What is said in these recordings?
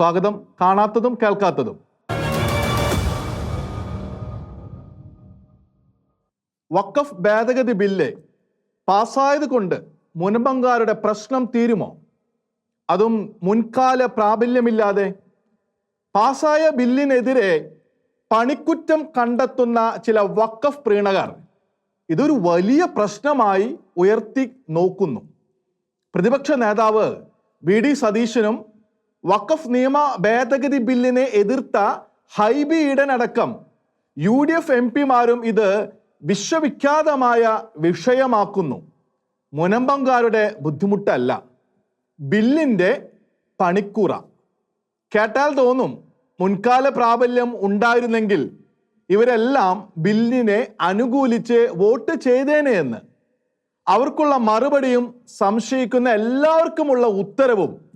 സ്വാഗതം. കാണാത്തതും കേൾക്കാത്തതും. വഖഫ് ഭേദഗതി ബില്ല് പാസ്സായത് കൊണ്ട് മുൻപങ്കാരുടെ പ്രശ്നം തീരുമോ? അതും മുൻകാല പ്രാബല്യമില്ലാതെ പാസ്സായ ബില്ലിനെതിരെ പണിക്കുറ്റം കണ്ടെത്തുന്ന ചില വക്കഫ് പ്രീണകർ ഇതൊരു വലിയ പ്രശ്നമായി ഉയർത്തി നോക്കുന്നു. പ്രതിപക്ഷ നേതാവ് വി ഡി സതീശനും വഖഫ് നിയമ ഭേദഗതി ബില്ലിനെ എതിർത്ത ഹൈബി ഈഡൻ അടക്കം യു ഡി എഫ് എം പിമാരും ഇത് വിശ്വവിഖ്യാതമായ വിഷയമാക്കുന്നു. മുനമ്പങ്കാരുടെ ബുദ്ധിമുട്ടല്ല. ബില്ലിന്റെ പണിക്കൂറ. കേട്ടാൽ തോന്നും മുൻകാല പ്രാബല്യം ഉണ്ടായിരുന്നെങ്കിൽ ഇവരെല്ലാം ബില്ലിനെ അനുകൂലിച്ച് വോട്ട് ചെയ്തേനെ എന്ന്. അവർക്കുള്ള മറുപടിയും സംശയിക്കുന്ന എല്ലാവർക്കുമുള്ള ഉത്തരവും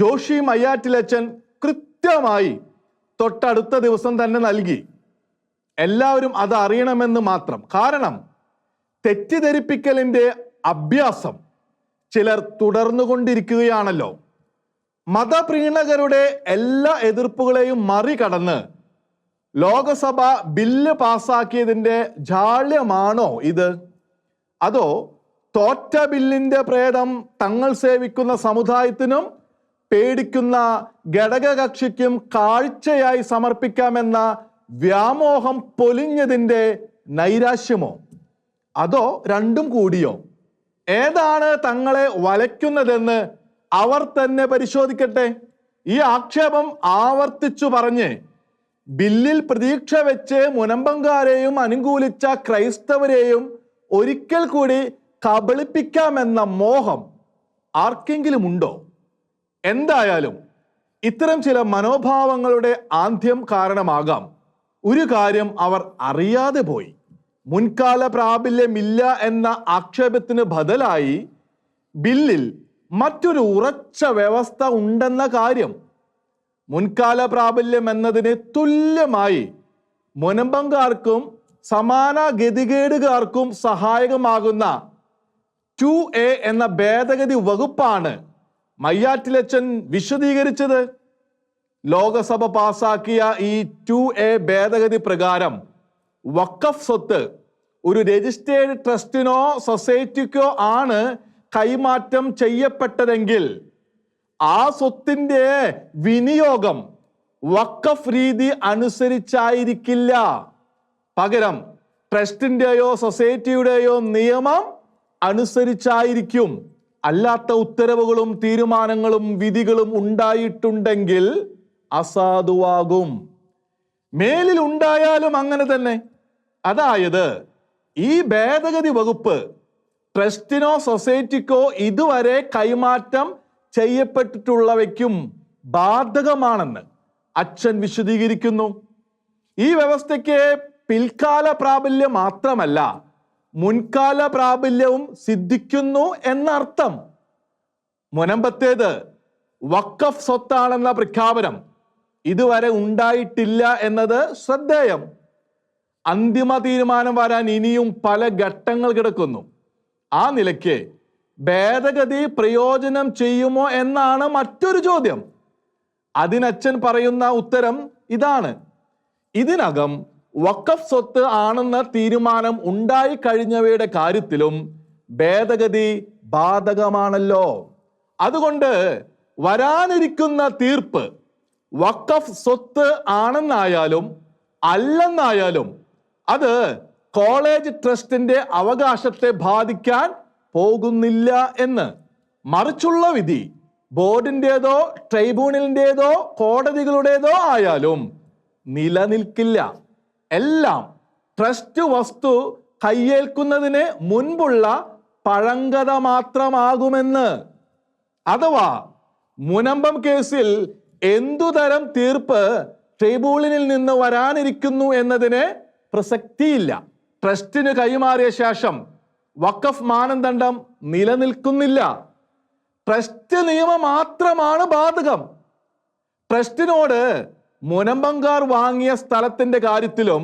ജോഷി മയ്യാറ്റിലച്ചൻ കൃത്യമായി തൊട്ടടുത്ത ദിവസം തന്നെ നൽകി. എല്ലാവരും അത് അറിയണമെന്ന് മാത്രം. കാരണം തെറ്റിദ്ധരിപ്പിക്കലിന്റെ അഭ്യാസം ചിലർ തുടർന്നുകൊണ്ടിരിക്കുകയാണല്ലോ മതപ്രീണകരുടെ എല്ലാ എതിർപ്പുകളെയും മറികടന്ന് ലോകസഭ ബില്ല് പാസാക്കിയതിന്റെ ജാള്യമാണോ ഇത്? അതോ തോറ്റ ബില്ലിന്റെ പ്രേതം തങ്ങൾ സേവിക്കുന്ന സമുദായത്തിനും പേടിക്കുന്ന ഘടകകക്ഷിക്കും കാഴ്ചയായി സമർപ്പിക്കാമെന്ന വ്യാമോഹം പൊലിഞ്ഞതിന്റെ നൈരാശ്യമോ? അതോ രണ്ടും കൂടിയോ? ഏതാണ് തങ്ങളെ വലയ്ക്കുന്നതെന്ന് അവർ തന്നെ പരിശോധിക്കട്ടെ? ഈ ആക്ഷേപം ആവർത്തിച്ചു പറഞ്ഞ് ബില്ലിൽ പ്രതീക്ഷ വെച്ച് മുനമ്പങ്കാരെയും അനുകൂലിച്ച ക്രൈസ്തവരെയും ഒരിക്കൽ കൂടി കബളിപ്പിക്കാമെന്ന മോഹം ആർക്കെങ്കിലും ഉണ്ടോ? എന്തായാലും ഇത്തരം ചില മനോഭാവങ്ങളുടെ ആദ്യം കാരണമാകാം. ഒരു കാര്യം അവർ അറിയാതെ പോയി. മുൻകാല പ്രാബല്യമില്ല എന്ന ആക്ഷേപത്തിന് ബദലായി ബില്ലിൽ മറ്റൊരു ഉറച്ച വ്യവസ്ഥ ഉണ്ടെന്ന കാര്യം. മുൻകാല പ്രാബല്യം എന്നതിന് തുല്യമായി മുനമ്പങ്കാർക്കും സമാന ഗതികേടുകാർക്കും സഹായകമാകുന്ന ടു എ എന്ന ഭേദഗതി വകുപ്പാണ് മയ്യാറ്റിലച്ചൻ വിശദീകരിച്ചത്. ലോകസഭ പാസാക്കിയ ഈ ടു എ ഭേദഗതി പ്രകാരം വക്കഫ് സ്വത്ത് ഒരു രജിസ്റ്റേർഡ് ട്രസ്റ്റിനോ സൊസൈറ്റിക്കോ ആണ് കൈമാറ്റം ചെയ്യപ്പെട്ടതെങ്കിൽ ആ സ്വത്തിന്റെ വിനിയോഗം വക്കഫ് രീതി അനുസരിച്ചായിരിക്കില്ല. പകരം ട്രസ്റ്റിന്റെയോ സൊസൈറ്റിയുടെയോ നിയമം അനുസരിച്ചായിരിക്കും. അല്ലാത്ത ഉത്തരവുകളും തീരുമാനങ്ങളും വിധികളും ഉണ്ടായിട്ടുണ്ടെങ്കിൽ അസാധുവാകും. മേലിൽ ഉണ്ടായാലും അങ്ങനെ തന്നെ. അതായത് ഈ ഭേദഗതി വകുപ്പ് ട്രസ്റ്റിനോ സൊസൈറ്റിക്കോ ഇതുവരെ കൈമാറ്റം ചെയ്യപ്പെട്ടിട്ടുള്ളവയ്ക്കും ബാധകമാണെന്ന് അച്ഛൻ വിശദീകരിക്കുന്നു. ഈ വ്യവസ്ഥയ്ക്ക് പിൽക്കാല പ്രാബല്യം മാത്രമല്ല മുൻകാല പ്രാബല്യവും സിദ്ധിക്കുന്നു എന്നർത്ഥം. മുനമ്പത്തേത് വക്കഫ് സ്വത്താണെന്ന പ്രഖ്യാപനം ഇതുവരെ ഉണ്ടായിട്ടില്ല എന്നത് ശ്രദ്ധേയം. അന്തിമ തീരുമാനം വരാൻ ഇനിയും പല ഘട്ടങ്ങൾ കിടക്കുന്നു. ആ നിലയ്ക്ക് ഭേദഗതി പ്രയോജനം ചെയ്യുമോ എന്നാണ് മറ്റൊരു ചോദ്യം. അതിനച്ഛൻ പറയുന്ന ഉത്തരം ഇതാണ്. ഇതിനകം വഖഫ് സ്വത്ത് ആണെന്ന തീരുമാനം ഉണ്ടായി കഴിഞ്ഞവയുടെ കാര്യത്തിലും ഭേദഗതി ബാധകമാണല്ലോ. അതുകൊണ്ട് വരാനിരിക്കുന്ന തീർപ്പ് വക്കഫ് സ്വത്ത് ആണെന്നായാലും അല്ലെന്നായാലും അത് കോളേജ് ട്രസ്റ്റിന്റെ അവകാശത്തെ ബാധിക്കാൻ പോകുന്നില്ല എന്ന്. മറിച്ചുള്ള വിധി ബോർഡിന്റെതോ ട്രൈബ്യൂണലിന്റെതോ കോടതികളുടേതോ ആയാലും നിലനിൽക്കില്ല. എല്ലാം ട്രസ്റ്റ് വസ്തു കയ്യേൽക്കുന്നതിന് മുൻപുള്ള പഴങ്കഥ മാത്രമാകുമെന്ന്. അഥവാ മുനമ്പം കേസിൽ എന്തുതരം തീർപ്പ് ട്രൈബ്യൂണലിൽ നിന്ന് വരാനിരിക്കുന്നു എന്നതിന് പ്രസക്തിയില്ല. ട്രസ്റ്റിന് കൈമാറിയ ശേഷം വക്കഫ് മാനദണ്ഡം നിലനിൽക്കുന്നില്ല. ട്രസ്റ്റ് നിയമം മാത്രമാണ് ബാധകം. ട്രസ്റ്റിനോട് മുനമ്പങ്കാർ വാങ്ങിയ സ്ഥലത്തിന്റെ കാര്യത്തിലും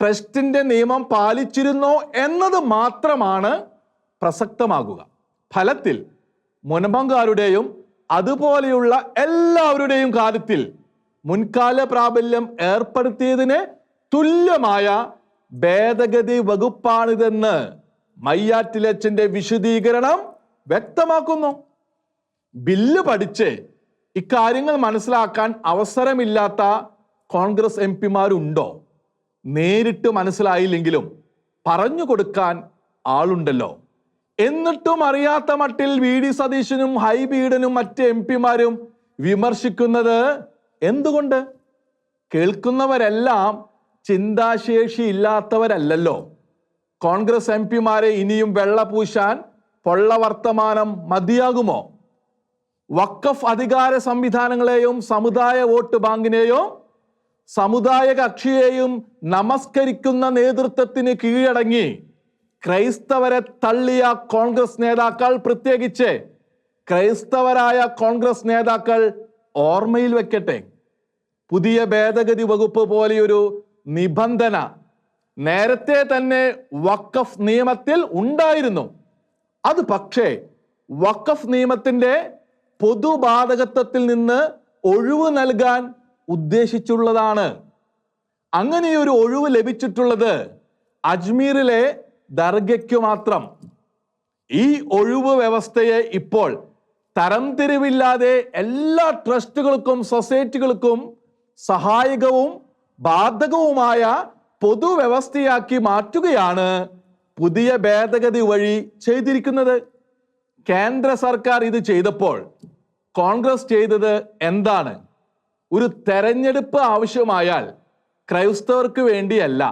ട്രസ്റ്റിന്റെ നിയമം പാലിച്ചിരുന്നോ എന്നത് മാത്രമാണ് പ്രസക്തമാകുക. ഫലത്തിൽ മുനമ്പങ്കാരുടെയും അതുപോലെയുള്ള എല്ലാവരുടെയും കാര്യത്തിൽ മുൻകാല പ്രാബല്യം ഏർപ്പെടുത്തിയതിന് തുല്യമായ ഭേദഗതി വകുപ്പാണിതെന്ന് മയ്യാറ്റിലച്ചന്റെ വിശദീകരണം വ്യക്തമാക്കുന്നു. ബില്ല് പഠിച്ച് ഇക്കാര്യങ്ങൾ മനസ്സിലാക്കാൻ അവസരമില്ലാത്ത കോൺഗ്രസ് എം പിമാരുണ്ടോ? നേരിട്ട് മനസ്സിലായില്ലെങ്കിലും പറഞ്ഞു കൊടുക്കാൻ ആളുണ്ടല്ലോ. എന്നിട്ടും അറിയാത്ത മട്ടിൽ വി ഡി സതീശനും ഹൈബീഡനും മറ്റ് എം പിമാരും വിമർശിക്കുന്നത് എന്തുകൊണ്ട്? കേൾക്കുന്നവരെല്ലാം ചിന്താശേഷി ഇല്ലാത്തവരല്ലല്ലോ. കോൺഗ്രസ് എം പിമാരെ ഇനിയും വെള്ള പൂശാൻ പൊള്ള വർത്തമാനം മതിയാകുമോ? വഖഫ് അധികാര സംവിധാനങ്ങളെയും സമുദായ വോട്ട് ബാങ്കിനെയും സമുദായ കക്ഷിയെയും നമസ്കരിക്കുന്ന നേതൃത്വത്തിന് കീഴടങ്ങി ക്രൈസ്തവരെ തള്ളിയ കോൺഗ്രസ് നേതാക്കൾ പ്രത്യേകിച്ച് ക്രൈസ്തവരായ കോൺഗ്രസ് നേതാക്കൾ ഓർമ്മയിൽ വെക്കട്ടെ. പുതിയ ഭേദഗതി വകുപ്പ് പോലെയൊരു നിബന്ധന നേരത്തെ തന്നെ വക്കഫ് നിയമത്തിൽ ഉണ്ടായിരുന്നു. അത് പക്ഷേ വക്കഫ് നിയമത്തിന്റെ പൊതുബാധകത്വത്തിൽ നിന്ന് ഒഴിവ് നൽകാൻ ഉദ്ദേശിച്ചുള്ളതാണ്. അങ്ങനെ ഒരു ഒഴിവ് ലഭിച്ചിട്ടുള്ളത് അജ്മീറിലെ ദർഗയ്ക്കു മാത്രം. ഈ ഒഴിവ് വ്യവസ്ഥയെ ഇപ്പോൾ തരംതിരിവില്ലാതെ എല്ലാ ട്രസ്റ്റുകൾക്കും സൊസൈറ്റികൾക്കും സഹായകവും ബാധകവുമായ പൊതുവ്യവസ്ഥയാക്കി മാറ്റുകയാണ് പുതിയ ഭേദഗതി വഴി ചെയ്തിരിക്കുന്നത്. കേന്ദ്ര സർക്കാർ ഇത് ചെയ്തപ്പോൾ കോൺഗ്രസ് ചെയ്തത് എന്താണ്? ഒരു തെരഞ്ഞെടുപ്പ് ആവശ്യമായാൽ ക്രൈസ്തവർക്ക് വേണ്ടിയല്ല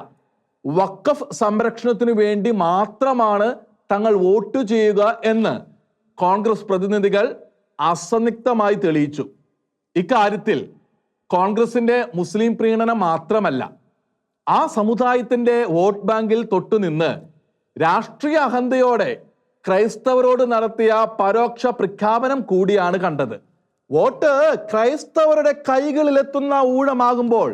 വക്കഫ് സംരക്ഷണത്തിന് വേണ്ടി മാത്രമാണ് തങ്ങൾ വോട്ട് ചെയ്യുക എന്ന് കോൺഗ്രസ് പ്രതിനിധികൾ അസന്നിഗ്ധമായി തെളിയിച്ചു. ഇക്കാര്യത്തിൽ കോൺഗ്രസിന്റെ മുസ്ലിം പ്രീണനം മാത്രമല്ല ആ സമുദായത്തിന്റെ വോട്ട് ബാങ്കിൽ തൊട്ടുനിന്ന് രാഷ്ട്രീയ അഹന്തയോടെ ക്രൈസ്തവരോട് നടത്തിയ പരോക്ഷ പ്രഖ്യാപനം കൂടിയാണ് കണ്ടത്. വോട്ട് ക്രൈസ്തവരുടെ കൈകളിലെത്തുന്ന ഊഴമാകുമ്പോൾ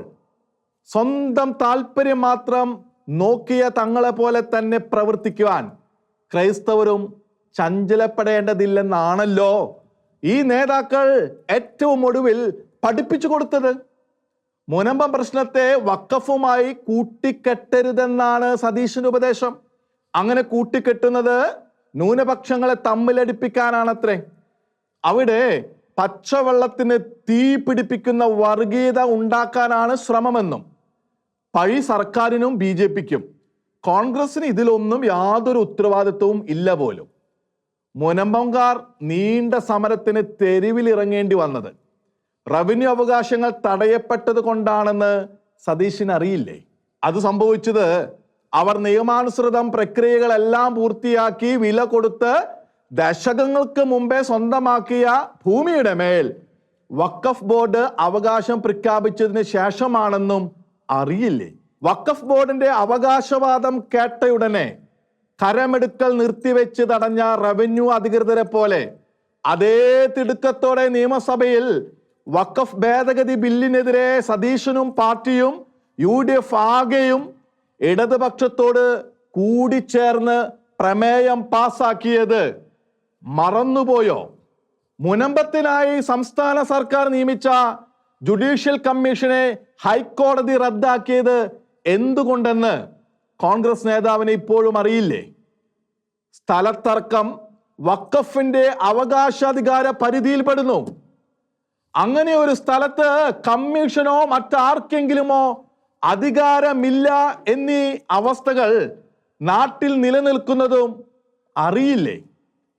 സ്വന്തം താല്പര്യം മാത്രം നോക്കിയ തങ്ങളെ പോലെ തന്നെ പ്രവർത്തിക്കുവാൻ ക്രൈസ്തവരും ചഞ്ചലപ്പെടേണ്ടതില്ലെന്നാണല്ലോ ഈ നേതാക്കൾ ഏറ്റവും ഒടുവിൽ പഠിപ്പിച്ചു കൊടുത്തത്. മുനമ്പം പ്രശ്നത്തെ വക്കഫുമായി കൂട്ടിക്കെട്ടരുതെന്നാണ് സതീശന്റെ ഉപദേശം. അങ്ങനെ കൂട്ടിക്കെട്ടുന്നത് ന്യൂനപക്ഷങ്ങളെ തമ്മിലടിപ്പിക്കാനാണത്രേ. അവിടെ പച്ചവെള്ളത്തിന് തീ പിടിപ്പിക്കുന്ന വർഗീയത ഉണ്ടാക്കാനാണ് ശ്രമമെന്നും പഴി സർക്കാരിനും ബി ജെ പിക്കും കോൺഗ്രസിന് ഇതിലൊന്നും യാതൊരു ഉത്തരവാദിത്വവും ഇല്ല പോലും. മുനമ്പംകാർ നീണ്ട സമരത്തിന് തെരുവിലിറങ്ങേണ്ടി വന്നത്. റവന്യൂ അവകാശങ്ങൾ തടയപ്പെട്ടത് കൊണ്ടാണെന്ന് സതീശിന് അറിയില്ലേ അത് സംഭവിച്ചത് അവർ നിയമാനുസൃതം പ്രക്രിയകളെല്ലാം പൂർത്തിയാക്കി വില കൊടുത്ത് ദശകങ്ങൾക്ക് മുമ്പേ സ്വന്തമാക്കിയ ഭൂമിയുടെ മേൽ വഖഫ് ബോർഡ് അവകാശം പ്രഖ്യാപിച്ചതിന് ശേഷമാണെന്നും അറിയില്ലേ? വഖഫ് ബോർഡിന്റെ അവകാശവാദം കേട്ടയുടനെ കരമെടുക്കൽ നിർത്തിവെച്ച് തടഞ്ഞ റവന്യൂ അധികൃതരെ പോലെ അതേ തിടുക്കത്തോടെ നിയമസഭയിൽ വഖഫ് ഭേദഗതി ബില്ലിനെതിരെ സതീശനും പാർട്ടിയും യു ഡി എഫ് ആകെയും ഇടതുപക്ഷത്തോട് കൂടിച്ചേർന്ന് പ്രമേയം പാസാക്കിയത് മറന്നുപോയോ? മുനമ്പത്തിനായി സംസ്ഥാന സർക്കാർ നിയമിച്ച ജുഡീഷ്യൽ കമ്മീഷനെ ഹൈക്കോടതി റദ്ദാക്കിയത് എന്തുകൊണ്ടെന്ന് കോൺഗ്രസ് നേതാവിന് ഇപ്പോഴും അറിയില്ലേ? സ്ഥലത്തർക്കം വക്കഫിന്റെ അവകാശാധികാര പരിധിയിൽപ്പെടുന്നു. അങ്ങനെ ഒരു സ്ഥലത്ത് കമ്മീഷനോ മറ്റാർക്കെങ്കിലുമോ അധികാരമില്ല എന്നീ അവസ്ഥകൾ നാട്ടിൽ നിലനിൽക്കുന്നതും അറിയില്ലേ?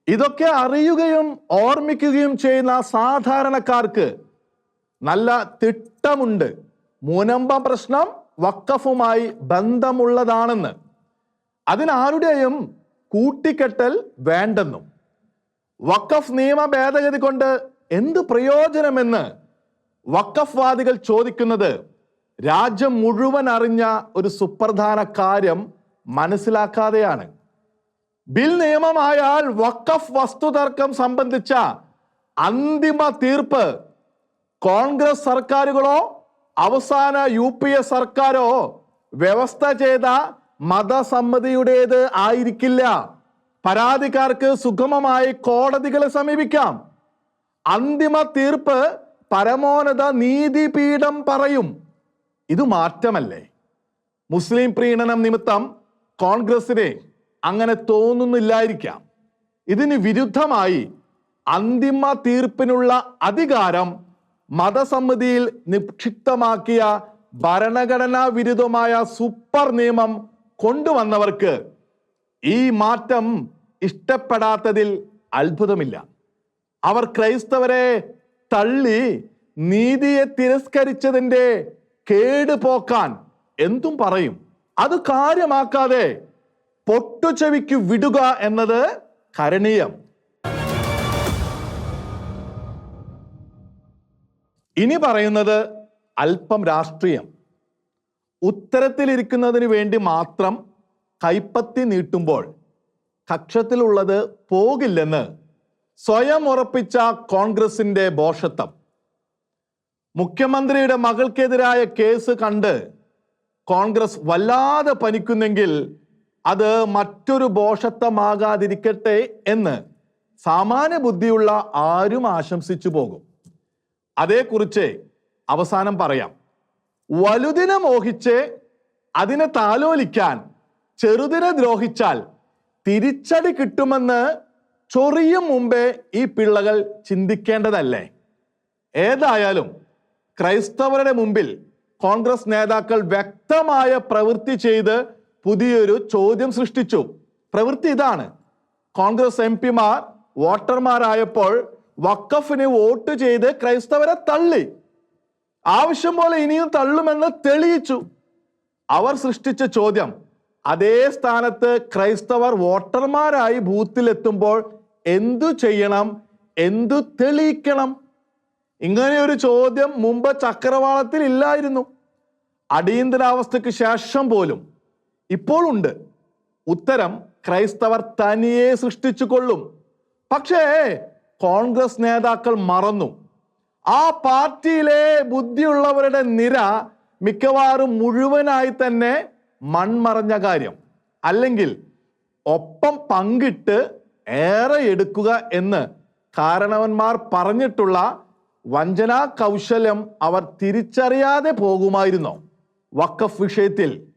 ഇതൊക്കെ അറിയുകയും ഓർമ്മിക്കുകയും ചെയ്യുന്ന സാധാരണക്കാർക്ക് നല്ല തിട്ടമുണ്ട്. മുനമ്പ പ്രശ്നം വക്കഫുമായി ബന്ധമുള്ളതാണെന്ന്. അതിനാരുടെയും കൂട്ടിക്കെട്ടൽ വേണ്ടെന്നും. വക്കഫ് നിയമ ഭേദഗതി കൊണ്ട് എന്ത് പ്രയോജനമെന്ന് വക്കഫ് വാദികൾ ചോദിക്കുന്നത് രാജ്യം മുഴുവൻ അറിഞ്ഞ ഒരു സുപ്രധാന കാര്യം മനസ്സിലാക്കാതെയാണ്. ബിൽ നിയമമായാൽ വക്കഫ് വസ്തുതർക്കം സംബന്ധിച്ച അന്തിമ തീർപ്പ് കോൺഗ്രസ് സർക്കാരുകളോ അവസാന യു പി എ സർക്കാരോ വ്യവസ്ഥ ചെയ്ത മതസമ്മതിയുടേത് ആയിരിക്കില്ല. പരാതിക്കാർക്ക് സുഗമമായി കോടതികളെ സമീപിക്കാം. അന്തിമ തീർപ്പ് പരമോന്നത നീതിപീഠം പറയും. ഇത് മാറ്റമല്ലേ? മുസ്ലിം പ്രീണനം നിമിത്തം കോൺഗ്രസിനെ അങ്ങനെ തോന്നുന്നില്ലായിരിക്കാം. ഇതിന് വിരുദ്ധമായി അന്തിമ തീർപ്പിനുള്ള അധികാരം മതസമ്മതിയിൽ നിക്ഷിപ്തമാക്കിയ ഭരണഘടനാ വിരുദ്ധമായ സൂപ്പർ നിയമം കൊണ്ടുവന്നവർക്ക് ഈ മാറ്റം ഇഷ്ടപ്പെടാത്തതിൽ അത്ഭുതമില്ല. അവർ ക്രൈസ്തവരെ തള്ളി നീതിയെ തിരസ്കരിച്ചതിന്റെ കേട് പോക്കാൻ എന്തും പറയും. അത് കാര്യമാക്കാതെ പൊട്ടുചെവിക്ക് വിടുക എന്നത് കരണീയം. ഇനി പറയുന്നത് അല്പം രാഷ്ട്രീയം. ഉത്തരത്തിലിരിക്കുന്നതിന് വേണ്ടി മാത്രം കൈപ്പത്തി നീട്ടുമ്പോൾ കക്ഷത്തിലുള്ളത് പോകില്ലെന്ന് സ്വയം ഉറപ്പിച്ച കോൺഗ്രസിന്റെ ബോഷത്വം മുഖ്യമന്ത്രിയുടെ മകൾക്കെതിരായ കേസ് കണ്ട് കോൺഗ്രസ് വല്ലാതെ പനിക്കുന്നെങ്കിൽ അത് മറ്റൊരു ബോഷത്വമാകാതിരിക്കട്ടെ എന്ന് സാമാന്യ ബുദ്ധിയുള്ള ആരും ആശംസിച്ചു പോകും. അതേക്കുറിച്ച് അവസാനം പറയാം. വലുതിനെ മോഹിച്ച് അതിനെ താലോലിക്കാൻ ചെറുതിനെ ദ്രോഹിച്ചാൽ തിരിച്ചടി കിട്ടുമെന്ന് ചൊറിയും മുമ്പേ ഈ പിള്ളകൾ ചിന്തിക്കേണ്ടതല്ലേ? ഏതായാലും ക്രൈസ്തവരുടെ മുമ്പിൽ കോൺഗ്രസ് നേതാക്കൾ വ്യക്തമായ പ്രവൃത്തി ചെയ്ത് പുതിയൊരു ചോദ്യം സൃഷ്ടിച്ചു. പ്രവൃത്തി ഇതാണ്. കോൺഗ്രസ് എം പിമാർ വോട്ടർമാരായപ്പോൾ വക്കഫിന് വോട്ട് ചെയ്ത് ക്രൈസ്തവരെ തള്ളി. ആവശ്യം പോലെ ഇനിയും തള്ളുമെന്ന് തെളിയിച്ചു. അവർ സൃഷ്ടിച്ച ചോദ്യം അതേ സ്ഥാനത്ത് ക്രൈസ്തവർ വോട്ടർമാരായി ബൂത്തിലെത്തുമ്പോൾ എന്തു ചെയ്യണം? എന്തു തെളിയിക്കണം? ഇങ്ങനെ ഒരു ചോദ്യം മുമ്പ് ചക്രവാളത്തിൽ ഇല്ലായിരുന്നു. അടിയന്തരാവസ്ഥയ്ക്ക് ശേഷം പോലും ഇപ്പോൾ ഉണ്ട്. ഉത്തരം ക്രൈസ്തവർ തനിയെ സൃഷ്ടിച്ചു കൊള്ളും പക്ഷേ കോൺഗ്രസ് നേതാക്കൾ മറന്നു. ആ പാർട്ടിയിലെ ബുദ്ധിയുള്ളവരുടെ നിര മിക്കവാറും മുഴുവനായി തന്നെ മൺമറഞ്ഞ കാര്യം. അല്ലെങ്കിൽ ഒപ്പം പങ്കിട്ട് ഏറെ എടുക്കുക എന്ന് കാരണവന്മാർ പറഞ്ഞിട്ടുള്ള വഞ്ചനാ കൗശലം അവർ തിരിച്ചറിയാതെ പോകുമായിരുന്നോ. വക്കഫ് വിഷയത്തിൽ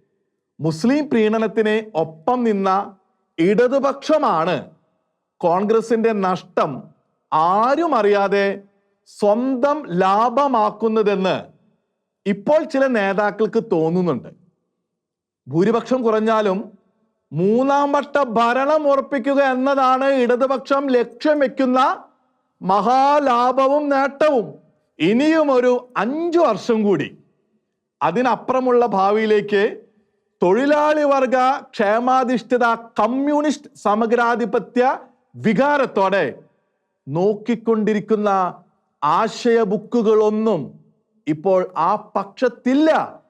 മുസ്ലിം പ്രീണനത്തിന് ഒപ്പം നിന്ന ഇടതുപക്ഷമാണ് കോൺഗ്രസിന്റെ നഷ്ടം ആരും അറിയാതെ സ്വന്തം ലാഭമാക്കുന്നതെന്ന് ഇപ്പോൾ ചില നേതാക്കൾക്ക് തോന്നുന്നുണ്ട്. ഭൂരിപക്ഷം കുറഞ്ഞാലും മൂന്നാം വട്ട ഭരണം ഉറപ്പിക്കുക എന്നതാണ് ഇടതുപക്ഷം ലക്ഷ്യം വെക്കുന്ന മഹാലാഭവും നേട്ടവും. ഇനിയും ഒരു അഞ്ചു വർഷം കൂടി. അതിനപ്പുറമുള്ള ഭാവിയിലേക്ക് തൊഴിലാളി വർഗ ക്ഷേമാധിഷ്ഠിത കമ്മ്യൂണിസ്റ്റ് സമഗ്രാധിപത്യ വികാരത്തോടെ നോക്കിക്കൊണ്ടിരിക്കുന്ന ആശയ ബുക്കുകളൊന്നും ഇപ്പോൾ ആ പക്ഷത്തില്ല.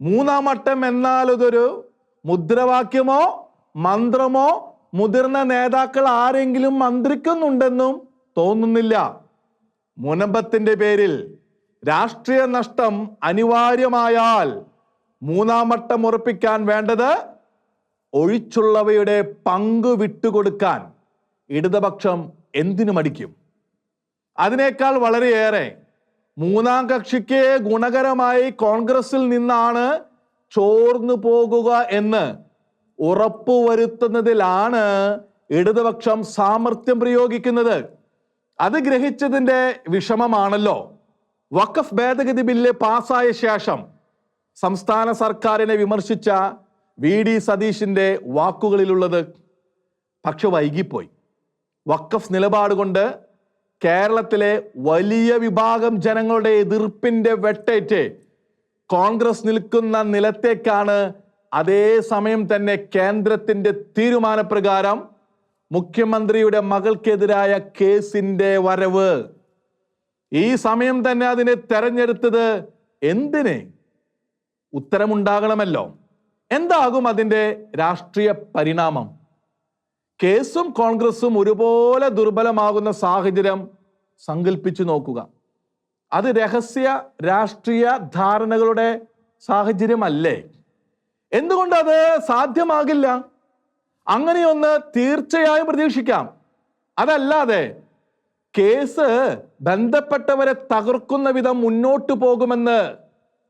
മൂന്നാം വട്ടം എന്നാൽ ഇതൊരു മുദ്രാവാക്യമോ മന്ത്രമോ മുതിർന്ന നേതാക്കൾ ആരെങ്കിലും മന്ത്രിക്കുന്നുണ്ടെന്നും തോന്നുന്നില്ല. മുനമ്പത്തിന്റെ പേരിൽ രാഷ്ട്രീയ നഷ്ടം അനിവാര്യമായാൽ മൂന്നാം വട്ടം ഉറപ്പിക്കാൻ വേണ്ടത് ഒഴിച്ചുള്ളവയുടെ പങ്ക് വിട്ടുകൊടുക്കാൻ ഇടതുപക്ഷം എന്തിനു മടിക്കും? അതിനേക്കാൾ വളരെയേറെ മൂന്നാം കക്ഷിക്ക് ഗുണകരമായി കോൺഗ്രസിൽ നിന്നാണ് ചോർന്നു പോകുക എന്ന് ഉറപ്പുവരുത്തുന്നതിലാണ് ഇടതുപക്ഷം സാമർത്ഥ്യം പ്രയോഗിക്കുന്നത്. അത് ഗ്രഹിച്ചതിന്റെ വിഷമമാണല്ലോ. വഖഫ് ഭേദഗതി ബില്ല് പാസ്സായ ശേഷം സംസ്ഥാന സർക്കാരിനെ വിമർശിച്ച വി ഡി സതീഷിന്റെ വാക്കുകളിലുള്ളത് പക്ഷെ വൈകിപ്പോയി. വഖഫ് നിലപാട് കൊണ്ട് കേരളത്തിലെ വലിയ വിഭാഗം ജനങ്ങളുടെ എതിർപ്പിന്റെ വെട്ടേറ്റ് കോൺഗ്രസ് നിൽക്കുന്ന നിലത്തേക്കാണ് അതേ സമയം തന്നെ കേന്ദ്രത്തിന്റെ തീരുമാനപ്രകാരം മുഖ്യമന്ത്രിയുടെ മകൾക്കെതിരായ കേസിന്റെ വരവ്. ഈ സമയം തന്നെ അതിനെ തെരഞ്ഞെടുത്തത് എന്തിന്? ഉത്തരമുണ്ടാകണമല്ലോ. എന്താകും അതിന്റെ രാഷ്ട്രീയ പരിണാമം? കേസും കോൺഗ്രസും ഒരുപോലെ ദുർബലമാകുന്ന സാഹചര്യം സങ്കല്പിച്ചു നോക്കുക. അത് രഹസ്യ രാഷ്ട്രീയ ധാരണകളുടെ സാഹചര്യമല്ലേ? എന്തുകൊണ്ട് അത് സാധ്യമാകില്ല? അങ്ങനെയൊന്ന് തീർച്ചയായും പ്രതീക്ഷിക്കാം. അതല്ലാതെ കേസ് ബന്ധപ്പെട്ടവരെ തകർക്കുന്ന വിധം മുന്നോട്ടു പോകുമെന്ന്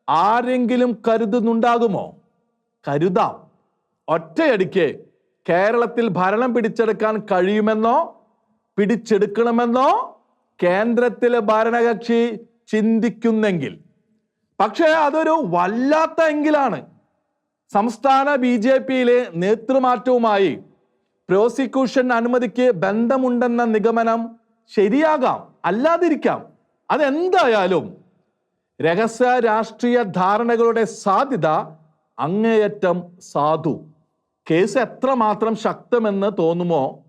ആരെങ്കിലും കരുതുന്നുണ്ടാകുമോ? കരുതാം. ഒറ്റയടിക്ക് കേരളത്തിൽ ഭരണം പിടിച്ചെടുക്കാൻ കഴിയുമെന്നോ പിടിച്ചെടുക്കണമെന്നോ കേന്ദ്രത്തിലെ ഭരണകക്ഷി ചിന്തിക്കുന്നെങ്കിൽ. പക്ഷേ അതൊരു വല്ലാത്ത എങ്കിലാണ്. സംസ്ഥാന ബി ജെ പിയിലെ നേതൃമാറ്റവുമായി പ്രോസിക്യൂഷൻ അനുമതിക്ക് ബന്ധമുണ്ടെന്ന നിഗമനം ശരിയാകാം അല്ലാതിരിക്കാം. അതെന്തായാലും രഹസ്യ രാഷ്ട്രീയ ധാരണകളുടെ സാധ്യത അങ്ങേയറ്റം സാധു. കേസ് എത്രമാത്രം ശക്തമെന്ന് തോന്നുമോ?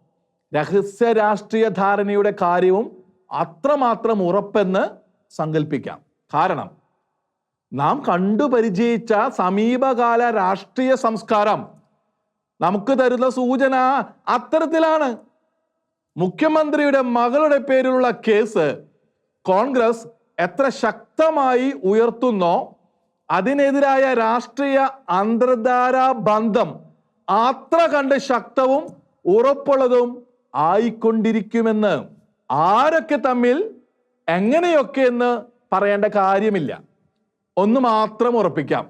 രഹസ്യ രാഷ്ട്രീയ ധാരണയുടെ കാര്യവും അത്രമാത്രം ഉറപ്പെന്ന് സങ്കല്പിക്കാം കാരണം നാം കണ്ടു പരിചയിച്ച സമീപകാല രാഷ്ട്രീയ സംസ്കാരം നമുക്ക് തരുന്ന സൂചന അത്തരത്തിലാണ്. മുഖ്യമന്ത്രിയുടെ മകളുടെ പേരിലുള്ള കേസ് കോൺഗ്രസ് എത്ര ശക്തമായി ഉയർത്തുന്നോ അതിനെതിരായ രാഷ്ട്രീയ അന്തർധാരാ ബന്ധം അത്ര കണ്ട് ശക്തവും ഉറപ്പുള്ളതും ആയിക്കൊണ്ടിരിക്കുമെന്ന്. ആരൊക്കെ തമ്മിൽ എങ്ങനെയൊക്കെ എന്ന് പറയേണ്ട കാര്യമില്ല. ഒന്ന് മാത്രം ഉറപ്പിക്കാം.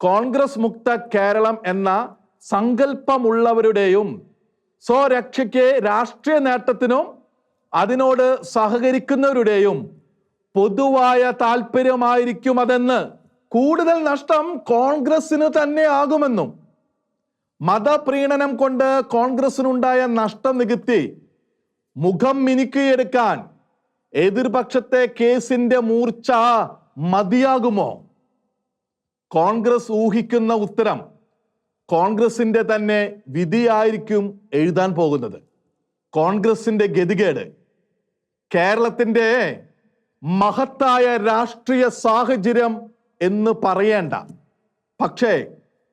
കോൺഗ്രസ് മുക്ത കേരളം എന്ന സങ്കല്പമുള്ളവരുടെയും സ്വരക്ഷയ്ക്ക് രാഷ്ട്രീയ നേട്ടത്തിനും അതിനോട് സഹകരിക്കുന്നവരുടെയും പൊതുവായ താല്പര്യമായിരിക്കും അതെന്ന് കൂടുതൽ നഷ്ടം കോൺഗ്രസിന് തന്നെ ആകുമെന്നും മതപ്രീണനം കൊണ്ട് കോൺഗ്രസിനുണ്ടായ നഷ്ടം നികത്തി മുഖം മിനുക്കിയെടുക്കാൻ എതിർപക്ഷത്തെ കേസിന്റെ മൂർച്ച മതിയാകുമോ? കോൺഗ്രസ് ഊഹിക്കുന്ന ഉത്തരം കോൺഗ്രസിന്റെ തന്നെ വിധിയായിരിക്കും എഴുതാൻ പോകുന്നത്. കോൺഗ്രസിന്റെ ഗതികേട് കേരളത്തിന്റെ മഹത്തായ രാഷ്ട്രീയ സാഹചര്യം എന്ന് പറയേണ്ട. പക്ഷേ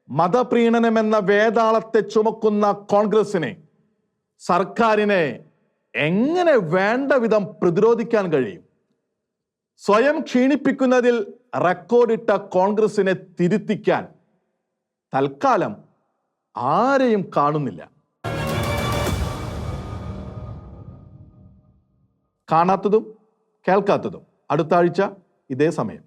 മതപ്രീണനം എന്ന വേതാളത്തെ ചുമക്കുന്ന കോൺഗ്രസിനെ സർക്കാരിനെ എങ്ങനെ വേണ്ട വിധം പ്രതിരോധിക്കാൻ കഴിയും? സ്വയം ക്ഷീണിപ്പിക്കുന്നതിൽ റെക്കോർഡിട്ട കോൺഗ്രസിനെ തിരുത്തിക്കാൻ തൽക്കാലം ആരെയും കാണുന്നില്ല. കാണാത്തതും കേൾക്കാത്തതും. അടുത്ത ആഴ്ച ഇതേ സമയം.